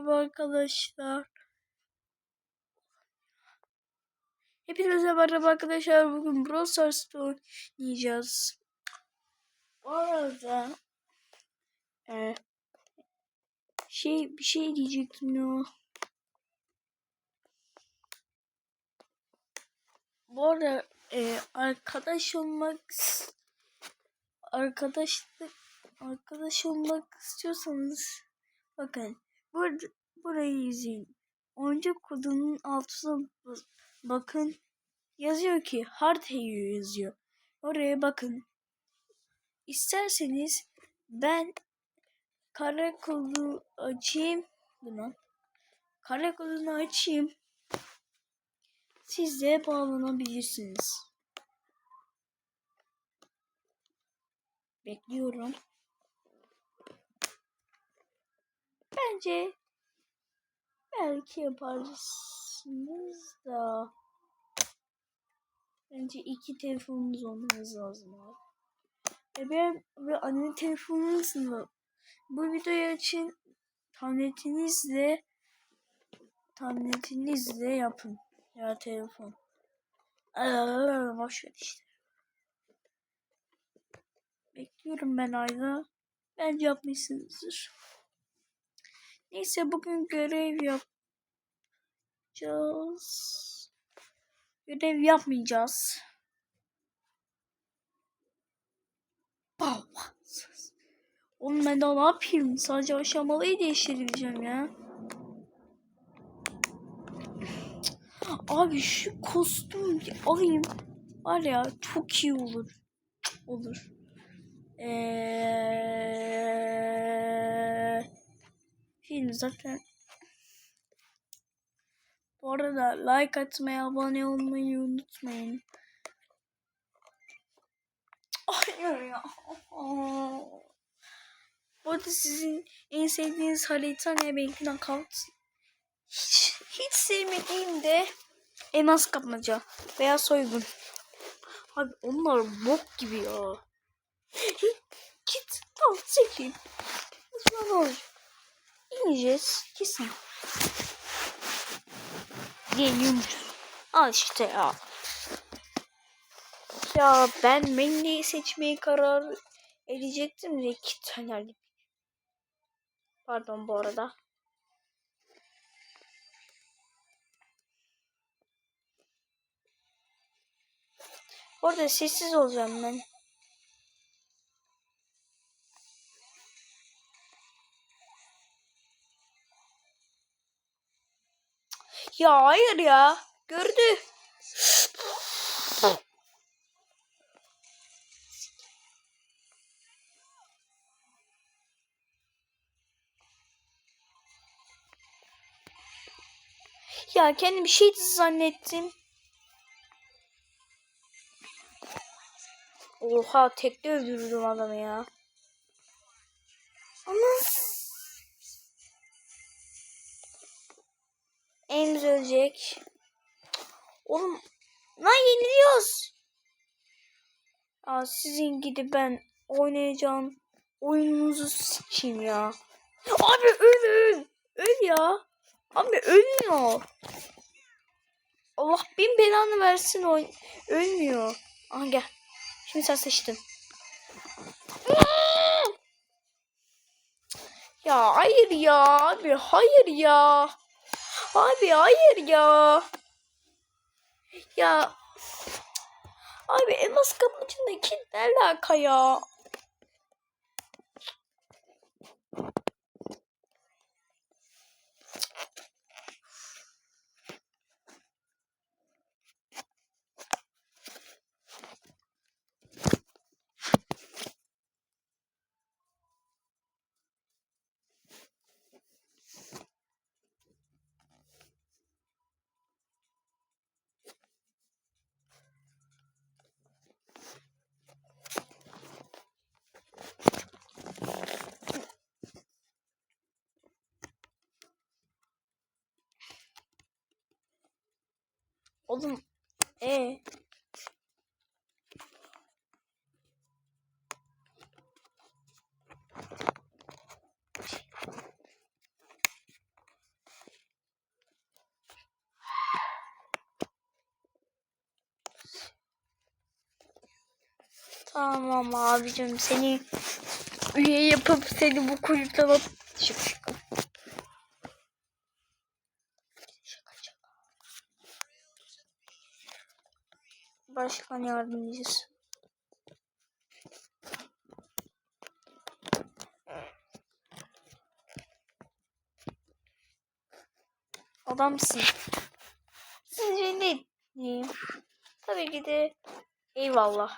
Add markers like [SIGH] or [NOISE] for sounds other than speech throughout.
Merhaba arkadaşlar. Hepinize merhaba arkadaşlar. Bugün Brawl Stars'ta oynayacağız. Bu arada e, şey bir şey diyecektim ya. Bu arada e, arkadaş olmak arkadaşlık arkadaş olmak istiyorsanız bakın burada burayı izleyin. Oyuncu kodunun altına bakın yazıyor ki hard Hero yazıyor. Oraya bakın. İsterseniz ben kare kodu açayım. Buna. Kare kodunu açayım. Siz de bağlanabilirsiniz. Bekliyorum. Bence belki yaparsınız da bence iki telefonunuz olmanız lazım abi. E ben ve anne telefonunuzla bu videoyu için tabletinizle tabletinizle yapın ya telefon. Aa, boş işte. Bekliyorum ben Ayda. Bence yapmışsınızdır. Neyse bugün görev yapacağız. Görev yapmayacağız. Pow. Oğlum ben daha ne yapayım? Sadece aşamalıyı değiştirebileceğim ya. Abi şu kostüm alayım. Var ya çok iyi olur. Olur. Eee film zaten. Bu arada like atmayı, abone olmayı unutmayın. Hayır ya. Bu arada sizin en sevdiğiniz harita ne? Benimki knockout. Hiç, hiç sevmediğim de elmas kapmaca veya soygun. Abi onlar bok gibi ya. Git al çekil. Ne olacak? İneceğiz kesin. Geliyormuş. Al işte ya. Ya ben menüyü seçmeye karar edecektim de iki tane. Pardon bu arada. Orada sessiz olacağım ben. Ya hayır ya. Gördü. Ya kendim bir şeydi zannettim. Oha tekte öldürdüm adamı ya. Ama Emz ölecek. Oğlum lan yeniliyoruz. Aa, sizin gidip ben oynayacağım oyununuzu sikeyim ya. Abi öl öl. Öl ya. Abi ölmüyor. Allah bin belanı versin o ölmüyor. Aha gel. Şimdi sen seçtin. Ya hayır ya abi hayır ya. Abi hayır ya. Ya. Abi elmas kapıcındaki ne alaka ya? Oğlum. E. Ee? Tamam abicim seni üye yapıp seni bu kulüpten atacağım. Başkan yardımcısı. Adamsın. Sizce ne diyeyim? Tabii ki de eyvallah.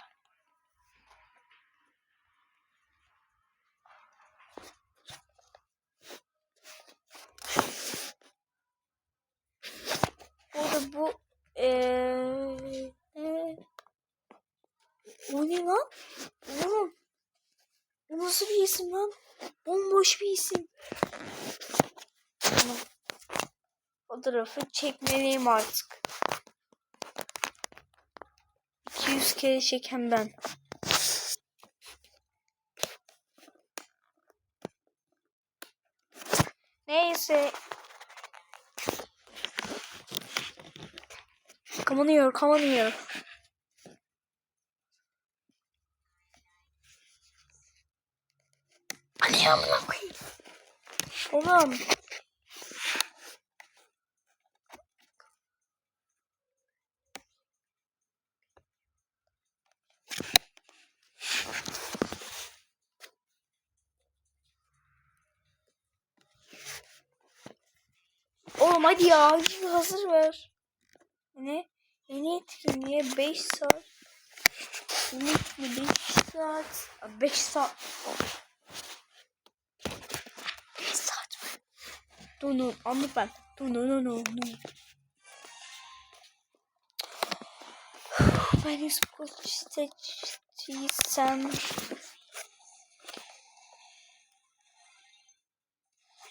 Bu arada bu eee eee, o ne lan? Oğlum. Bu nasıl bir isim lan? Bomboş bir isim. Tamam. Fotoğrafı çekmeliyim artık. 200 kere çeken ben. Neyse. Kamanıyor, kamanıyor. Hani amına koyayım. Oğlum. Oğlum hadi ya. Hazır ver. Ne? Yeni etkinliğe 5 saat. Yeni etkinliğe 5 saat. 5 saat. 5 saat mi? Dur dur anlık ben. Dur dur dur dur. [SIGHS] Ben spor seçtiysem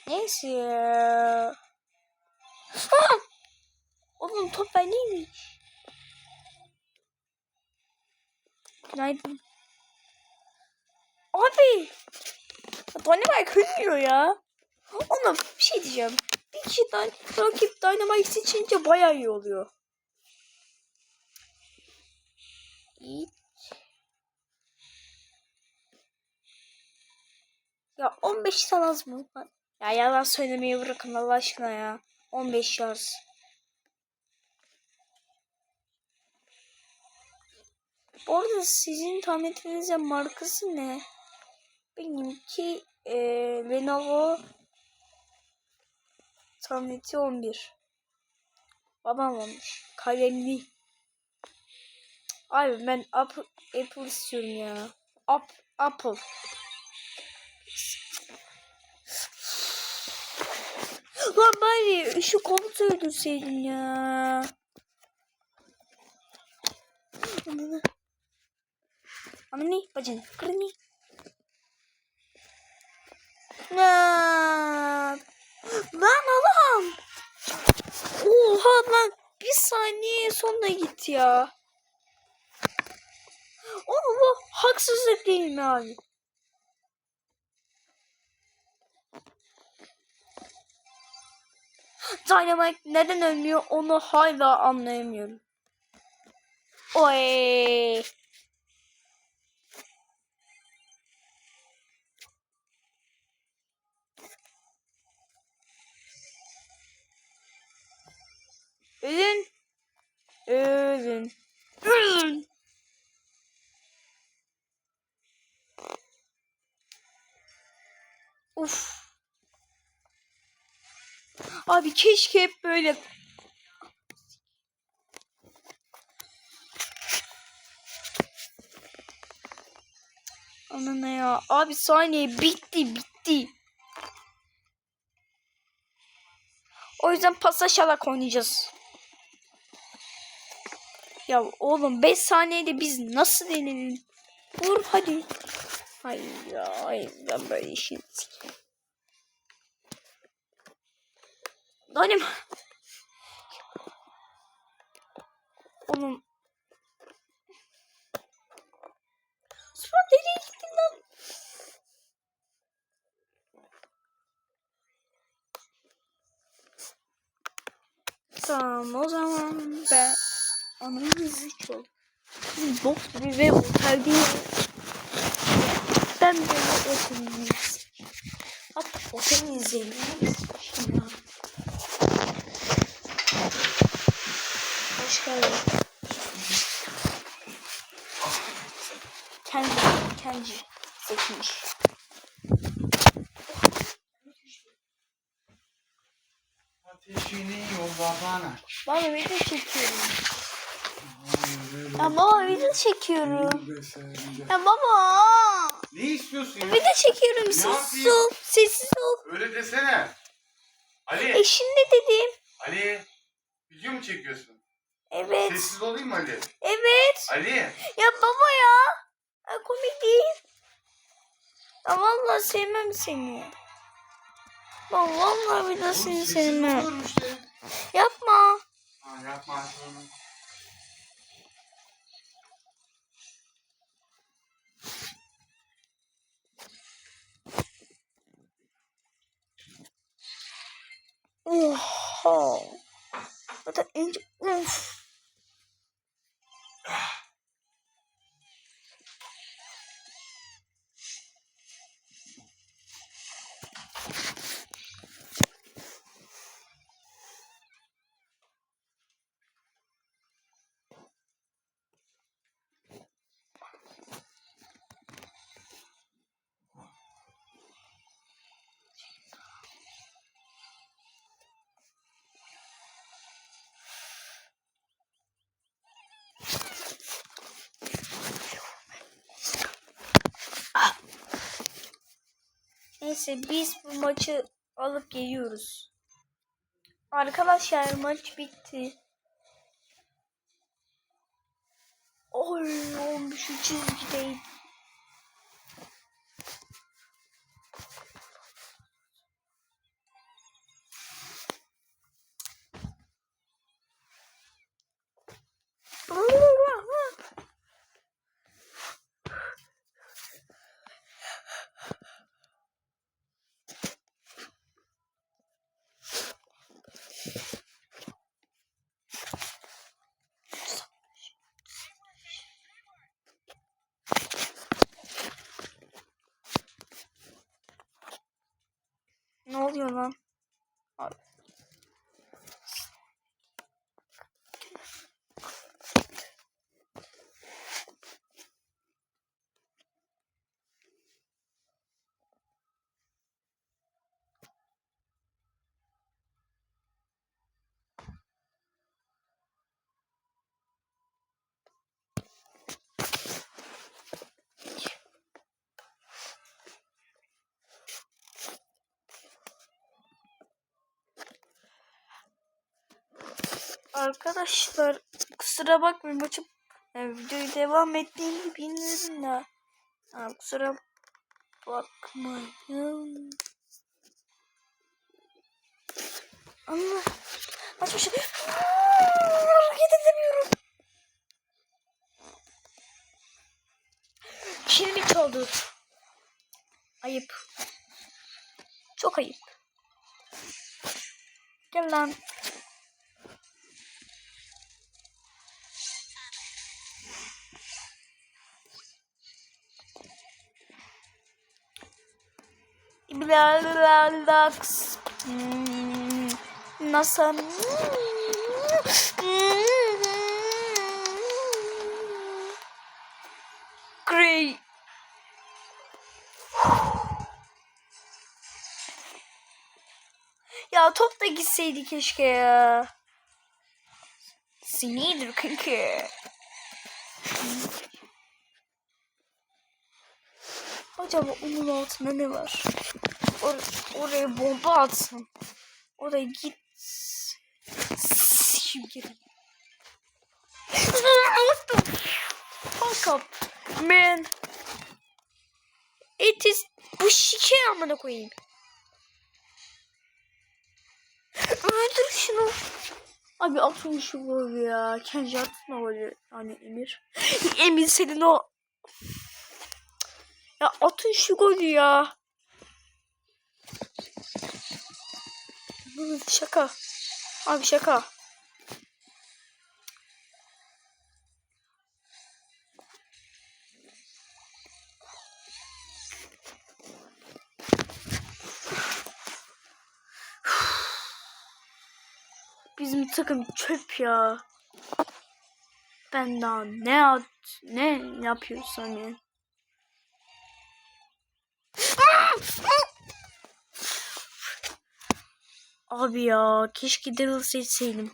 Neyse ya. Top bendeymiş. Günaydın. Abi. Dynamite hırmıyor ya. Oğlum bir şey diyeceğim. Bir kişiden rakip Dynamite seçince bayağı iyi oluyor. İyi. Ya 15 tane az mı? Ya yalan söylemeyi bırakın Allah aşkına ya. 15 yaz. Bu arada sizin tabletinizin markası ne? Benimki e, Lenovo tableti 11. Babam olmuş. Kalemli. Abi ben Apple, Apple istiyorum ya. Up, Apple. Lan bari şu komutu öldürseydin ya. Ananı bacını kırını. Ne? Lan Allah'ım. Oha lan bir saniye sonra git ya. Oğlum bu haksızlık değil mi abi? Dynamite neden ölmüyor onu hala anlayamıyorum. Oy. Ölün. Ölün. Ölün. Uf. Abi keşke hep böyle Anana ya. Abi saniye bitti bitti. O yüzden pasa şalak oynayacağız. Ya oğlum 5 saniyede biz nasıl denelim? Vur hadi. Hayır ya. Ben böyle işin. Benim. Oğlum. Sonra nereye gittin lan? Tamam o zaman ben anamı hızlı çok. Biz bok gibi ve oteldeyiz. Ben böyle oteldeyiz. Hatta otel izleyelim. Şimdi. Hoş geldin. Kendi, kendi seçmiş. Ateşini yollasana. Baba video çekiyorum. Ya baba video çekiyorum. Ya baba. Ne istiyorsun ya? Video çekiyorum. Sessiz yapayım? ol. Sessiz ol. Öyle desene. Ali, E şimdi dedim. Ali. Video mu çekiyorsun? Evet. Sessiz olayım mı Ali? Evet. Ali. Ya baba ya. ya komik değil. Ya vallahi sevmem seni. Ya vallahi bir daha seni sevmem. Yapma. Ha, yapma şunu. Oha. Zaten en Uf. Neyse biz bu maçı alıp geliyoruz. Arkadaşlar maç bitti. Oy şu çizgideyim. 你们吗？好。Arkadaşlar kusura bakmayın maçı yani videoyu devam ettiğimi bilmiyorum da. Ha, kusura bakmayın. Allah. Maç başı. Hareket edemiyorum. Kilimi çaldı. Ayıp. Çok ayıp. Gel lan. Blalax. Nasıl? Grey. Ya top da gitseydi keşke ya. Sinirdir kanka. Acaba onun altında ne var? Or oraya bomba atsın. Oraya git. Şimdi. [LAUGHS] Fuck up. Man. It is bu şike amına koyayım. Öldür şunu. Abi atın şu golü ya. Kendi o golü. Yani Emir. [LAUGHS] Emir senin o. Ya atın şu golü ya. Şaka. Abi şaka. Bizim takım çöp ya. Ben daha ne at ne yapıyorsam yani. Abi ya keşke Daryl seçseydim.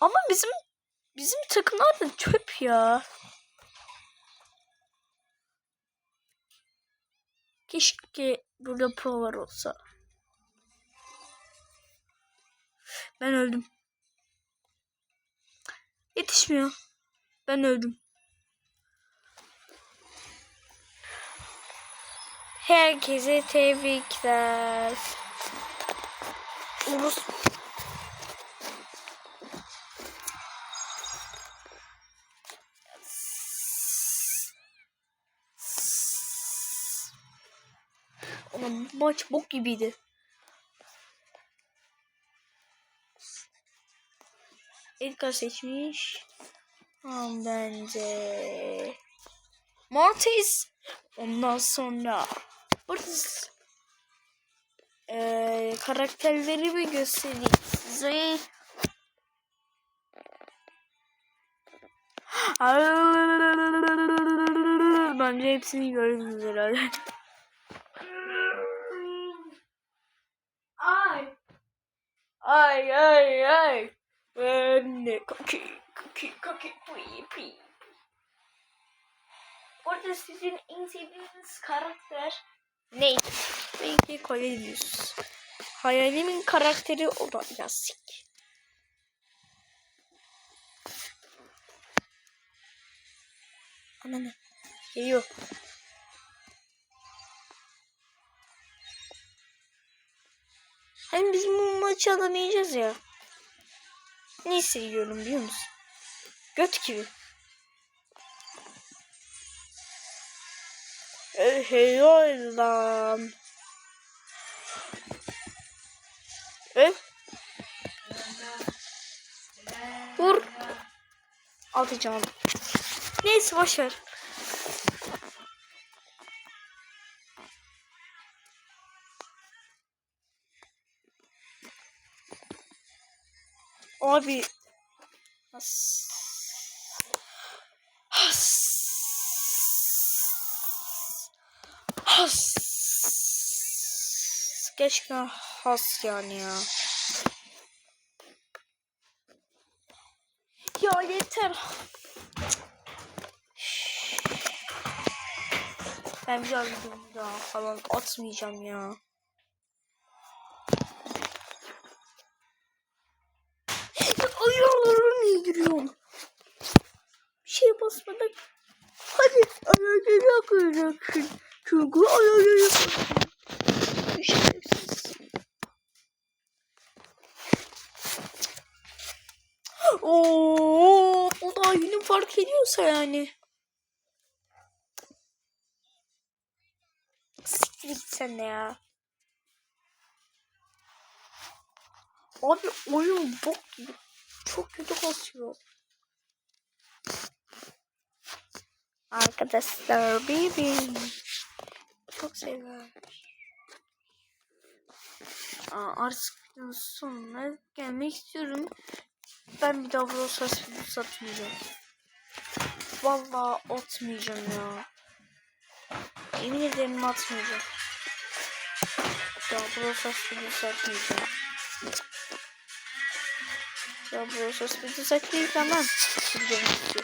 Ama bizim bizim takımlar da çöp ya. Keşke burada prolar olsa. Ben öldüm. Yetişmiyor. Ben öldüm. Herkese tebrikler. Urus. Ama maç bok gibiydi. Edgar seçmiş. Tamam bence. Mortis. Ondan sonra burada eee karakterlerimi göstereyim size. [LAUGHS] Bence hepsini gördünüz herhalde. Ay. Ay ay ay. Ben de cookie cookie cookie pui pui. Burada sizin en sevdiğiniz karakter ne? Belki Cornelius. Hayalimin karakteri o da Yasik. Ananı. Geliyor. Hani biz bu maçı alamayacağız ya. Ne hissediyorum biliyor musun? Göt gibi. Helal lan. E? Vur. Atacağım. Neyse boşver. Abi. Has. Gerçekten has yani ya. Ya yeter. Ben bir daha falan atmayacağım ya. Ayağlarım niye giriyorsun? Bir şey basmadan. Hadi ayağları koyacaksın. Çünkü ayağları koyacaksın. Şerefsiz. Oo, o da yeni fark ediyorsa yani. Siktir git sen ya. Abi oyun bok gibi. Çok kötü kasıyor. Arkadaşlar bebeğim. Çok sever. Artık sonuna gelmek istiyorum. Ben bir daha Brawl Stars videosu atmayacağım. Vallahi atmayacağım ya. Yemin ederim atmayacağım. Ya Brawl Stars videosu atmayacağım. Ya Brawl Stars videosu atmayacağım ben. Videomu.